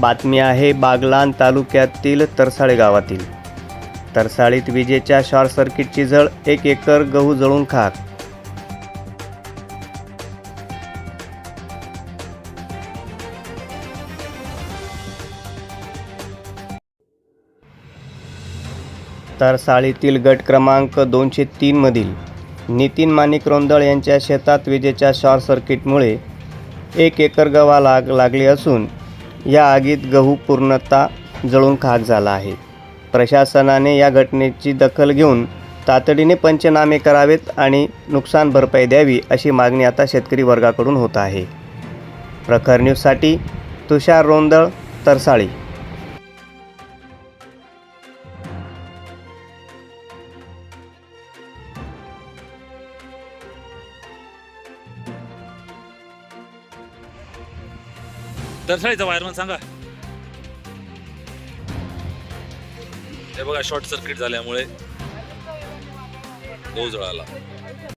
बातमी आहे बागलान तालुक्यातील तरसाळे गावातील. तरसाळीत विजेच्या शॉर्ट सर्किटची झळ एक एकर गहू जळून खाक. तरसाळीतील गट क्रमांक दोनशे तीनमधील नितीन माणिक रोंदळ यांच्या शेतात विजेच्या शॉर्ट सर्किटमुळे एक एकर गव्हाला लाग लागली असून या आगीत गहू पूर्णतः जळून खाक झाला आहे. प्रशासनाने या घटनेची दखल घेऊन तातडीने पंचनामे करावेत आणि नुकसान भरपाई द्यावी अशी मागणी आता शेतकरी वर्गाकडून होत आहे. प्रखर न्यूजसाठी तुषार रोंदळ तरसाळी. दरसाळीचा वायरमन सांगा. हे बघा शॉर्ट सर्किट झाल्यामुळे गहू जळाला